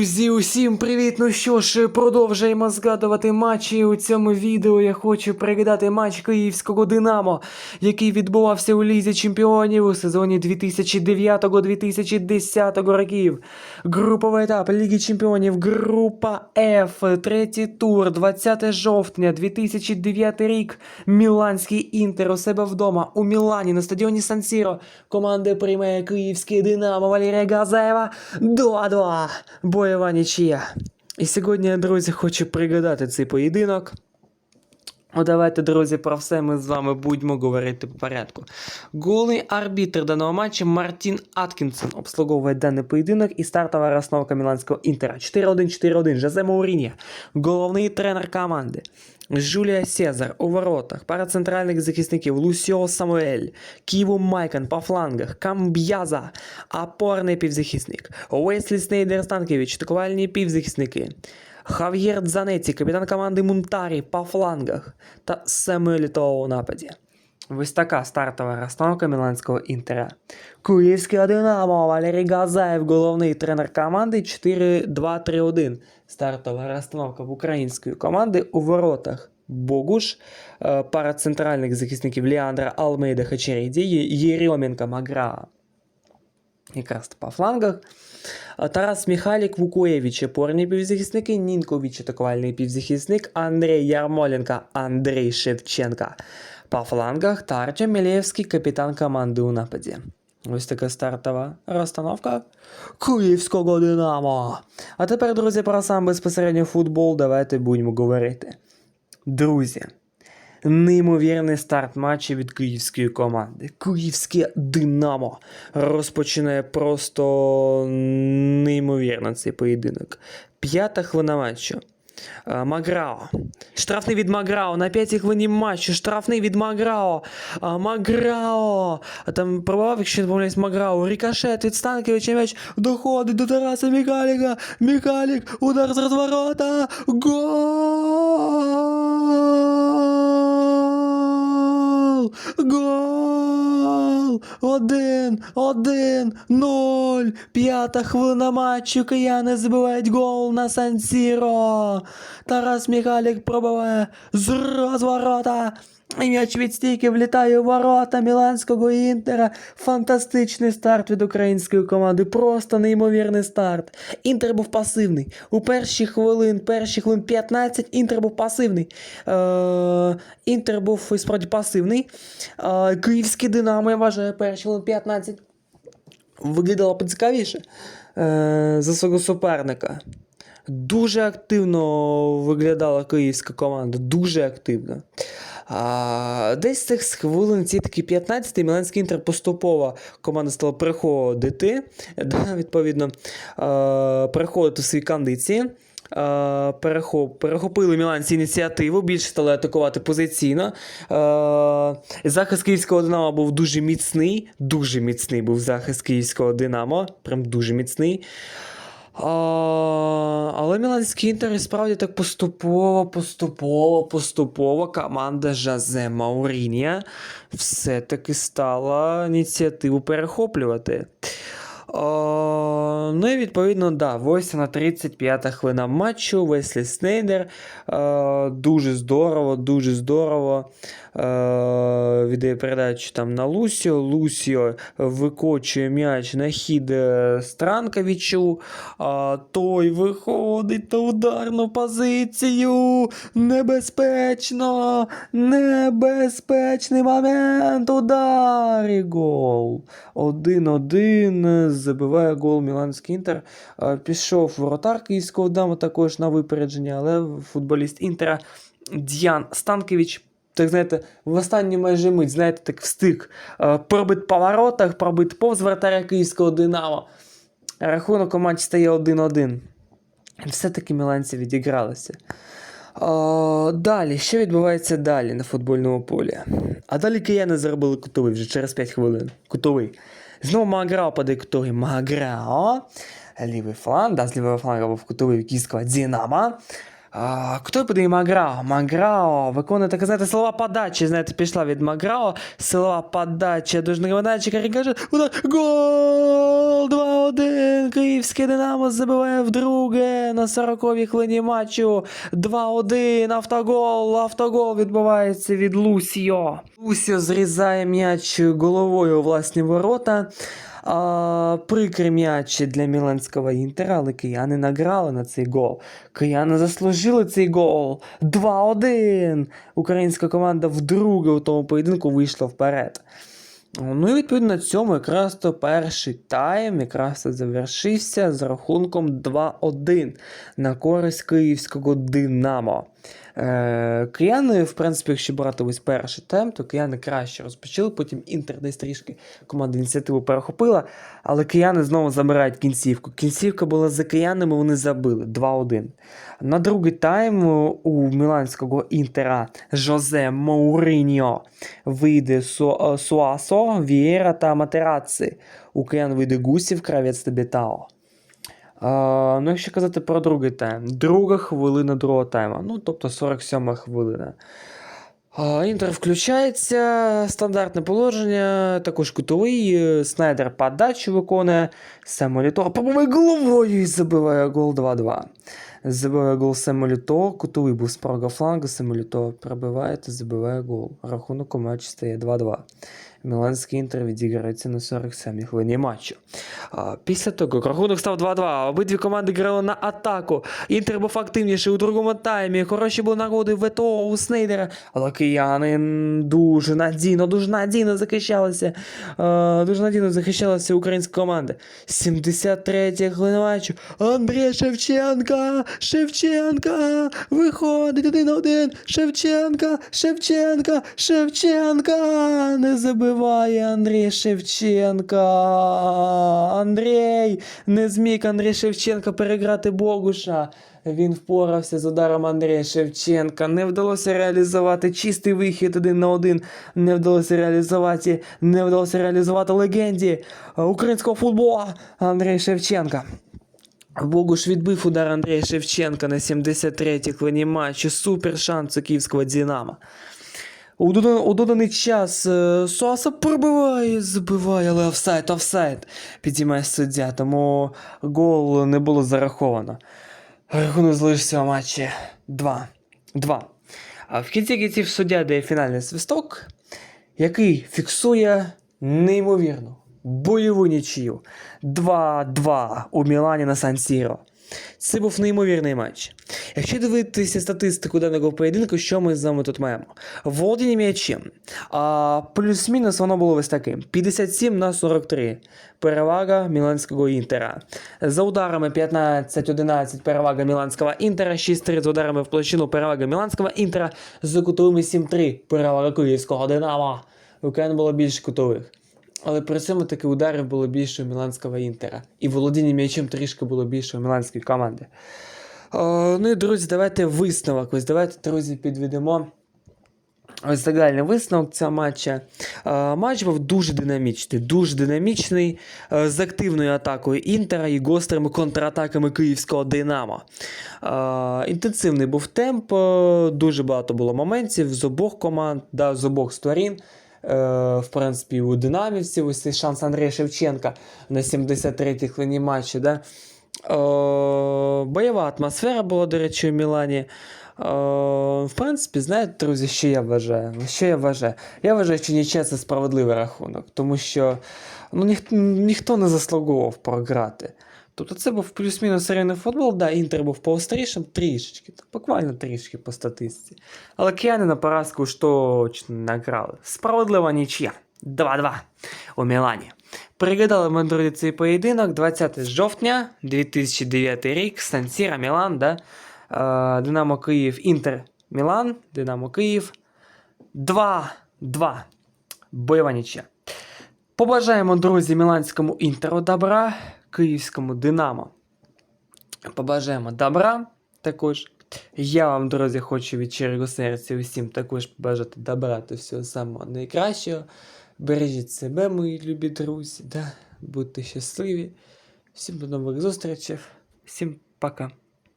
Друзі, усім привіт! Ну що ж, продовжуємо згадувати матчі. У цьому відео я хочу пригадати матч київського Динамо, який відбувався у Лізі Чемпіонів у сезоні 2009-2010 років. Груповий етап Ліги Чемпіонів, група F, третій тур, 20 жовтня 2009 рік. Міланський інтер у себе вдома у Мілані на стадіоні Сан-Сіро. Команда приймає київський Динамо Валерія Газаєва 2-2. Бойова нічия. І сьогодні, друзі, хочу пригадати цей поєдинок. Ну, давайте, друзі, про все ми з вами будемо говорити по порядку. Голий арбітр даного матчу Мартін Аткінсон обслуговує даний поєдинок і стартова розстановка Міланського інтера. 4-1-4-1. Жозе Маурінья, головний тренер команди. Жулія Сезар у воротах, пара центральних захисників Лусіо Самуель, Ківу Майкан по флангах, Камб'яза, опорний півзахисник, Уеслі Снейдер Станкевич, атакувальні півзахисники. Хав'єр Дзанеці, капітан команди Мунтарі по флангах та Семуель Тоо у нападі. Ось така стартова розстановка міланського інтера. Київське Динамо, Валерій Газаєв, головний тренер команди 4-2-3-1. Стартова розстановка в української команди у воротах. Богуш, е, пара центральних захисників Ліандра Алмейда Хачеріді, Єрьоменко Магра. Якраз по флангах. Тарас Міхалік Вукуєвич, опорні півзахисники, Нінкович, атакувальний півзахисник, Андрій Ярмоленко, Андрій Шевченка. По флангах та Артем Мілєвський, капітан команди у нападі. Ось така стартова розстановка Київського Динамо. А тепер, друзі, про сам безпосередньо футбол давайте будемо говорити. Друзі, Неймовірний старт матчу від київської команди. Київське Динамо розпочинає просто неймовірно цей поєдинок. П'ята хвилина матчу. Е, Маграо. Штрафний від Маграо. На п'ятій хвилині матчу. Штрафний від Маграо. А, Маграо. А там пробував, якщо не помиляюсь, Маграо. Рикошет від Станкевича м'яч доходить до Тараса Міхаліка. Міхалік. Удар з розворота. Гол! Гол! Один, один, ноль. П'ята хвилина матчу. Кияни збивають гол на Сан-Сіро. Тарас Міхалік пробиває з розворота. М'яч від стійки влітає у ворота Міланського інтера. Фантастичний старт від української команди. Просто неймовірний старт. Інтер був пасивний. У перші хвилин, перші хвилин 15 інтер був пасивний. Е, інтер був справді пасивний. Е, Київський Динамо, я вважаю, перші хвилин 15 виглядало поцікавіше е, за свого суперника. Дуже активно виглядала київська команда. Дуже активно. А, десь цих хвилин, ці такі 15 Міланський інтер поступово команда стала приходити, відповідно, а, переходити в свої кондиції. Перехоп, перехопили міланці ініціативу, більше стали атакувати позиційно. Захист київського Динамо був дуже міцний. Дуже міцний був захист київського Динамо. Прям дуже міцний. А, але Міланський інтер і справді так поступово, поступово, поступово команда Жазе Маурінія все-таки стала ініціативу перехоплювати. А, ну і відповідно, да, ось на 35-та хвилина матчу. Веслі Снейдер. А, дуже здорово, дуже здорово. А, віддає передачу там на Лусіо. Лусіо викочує м'яч на хід е, Странковичу. А, той виходить на ударну позицію. Небезпечно! Небезпечний момент. Удар і гол. 1-1. Забиває гол Міланський інтер. А, Пішов воротар київського даму також на випередження, але футболіст інтера Діан Станкевич. Так знаєте, в останню майже мить, знаєте, так встиг е, пробит по воротах, пробит повз вратаря київського Динамо. Рахунок у матчі стає 1-1. Все-таки міланці відігралися. О, далі, що відбувається далі на футбольному полі? А далі кияни заробили кутовий вже через 5 хвилин. Кутовий. Знову Маграо падає кутовий. Маграо. Лівий фланг, да, з лівого фланга був кутовий київського Динамо. А, хто буде Маграо? Маграо виконує, так знаєте, слова подачі, знаєте, пішла від Маграо. Слова подачі, дуже нагадачика, каже, удар, гол! 2-1, Київське Динамо забиває вдруге на 40-й хвилині матчу. 2-1, автогол, автогол відбувається від Лусіо. Лусіо зрізає м'яч головою у власні ворота. А, прикрий м'яч для міланського інтера, але кияни награли на цей гол. Кияни заслужили цей гол. 2-1. Українська команда вдруге у тому поєдинку вийшла вперед. Ну і відповідно цьому якраз то перший тайм якраз то завершився з рахунком 2-1 на користь київського Динамо. Е, кияни, в принципі, якщо брати ось перший тайм, то кияни краще розпочали, потім інтер десь трішки команда ініціативу перехопила, але кияни знову забирають кінцівку. Кінцівка була за киянами, вони забили 2-1. На другий тайм у міланського інтера Жозе Мауриньо вийде Су- е, Вієра та Матераци. У киян вийде Гусів, Кравець та Бетао. А, ну, якщо казати про другий тайм, друга хвилина другого тайму, ну тобто 47 хвилина. А, Інтер включається, стандартне положення, також кутовий, Снайдер подачу виконує, Самоліто пробиває головою і забиває гол 2-2. Забиває гол Самоліто, кутовий був з правого флангу, Самоліто пробиває та забиває гол. Рахунок у матчі стає 2-2. Міланський інтер відіграється на 47-й хвилині матчу. Після того, рахунок став 2-2, обидві команди грали на атаку. Інтер був активніший у другому таймі. Хороші були нагоди ВТО у Снейдера. Але кияни дуже надійно, дуже надійно захищалися. Дуже надійно захищалася українська команда. 73 хвилина матчу. Андрій Шевченка! Шевченка! Виходить один на один. Шевченка! Шевченка! Шевченка! Не забиває Андрій Шевченка. Андрій не зміг Андрій Шевченка переграти Богуша. Він впорався з ударом Андрія Шевченка. Не вдалося реалізувати чистий вихід один на один. Не вдалося реалізувати, не вдалося реалізувати легенді українського футболу Андрія Шевченка. Богуш відбив удар Андрія Шевченка на 73-й хвилині матчу. Супер шанс у київського Динамо. У, дода- у доданий час е, Суаса пробиває, забиває, але офсайд, офсайд. Підіймає суддя, тому гол не було зараховано. Рахунок залишився у матчі 2. 2. А в кінці кінців суддя дає фінальний свисток, який фіксує неймовірну бойову нічию 2-2 у Мілані на Сан-Сіро. Це був неймовірний матч. Якщо дивитися статистику даного поєдинку, що ми з вами тут маємо? Володіння м'ячем. А, плюс-мінус воно було ось таким: 57 на 43. Перевага міланського інтера. За ударами 15-11 перевага міланського інтера, 6-3 з ударами в площину перевага міланського інтера, з кутовими 7-3 перевага київського Динамо. У Україні було більше кутових. Але при цьому таки ударів було більше у міланського інтера. І володіння м'ячем трішки було більше у міланської команди. О, ну і друзі, давайте висновок. Ось давайте, друзі, підведемо. Ось загальний висновок цього матча. Е, матч був дуже динамічний, дуже динамічний, е, з активною атакою Інтера і гострими контратаками київського Динамо. Е, інтенсивний був темп, е, дуже багато було моментів з обох команд, да, з обох сторін. Е, в принципі, у Динамівців ось цей шанс Андрія Шевченка на 73-й хвилині матчу. Да? Е, бойова атмосфера була, до речі, у Мілані. Е, в принципі, знаєте, друзі, що я вважаю? Що я вважаю? Я вважаю, що нічия це справедливий рахунок, тому що ну, ніх, ніхто не заслуговував програти. Тобто це був плюс-мінус серійний футбол, да, Інтер був поострішим трішечки, буквально трішки по статистиці. Але кияни на поразку ж точно награли. Справедлива нічия. 2-2 у Мілані. Пригадали ми, друзі, цей поєдинок 20 жовтня 2009 рік, Сан-Сіра, Мілан, да? Е, Динамо Київ, Інтер, Мілан, Динамо Київ. 2-2. Бойова нічия. Побажаємо, друзі, міланському інтеру добра, київському Динамо. Побажаємо добра також. Я вам, друзі, хочу від щирого серця усім також побажати добра та всього самого найкращого. Бережіть себе, мої любі друзі, да? будьте щасливі. Всім до нових зустрічей. Всім пока.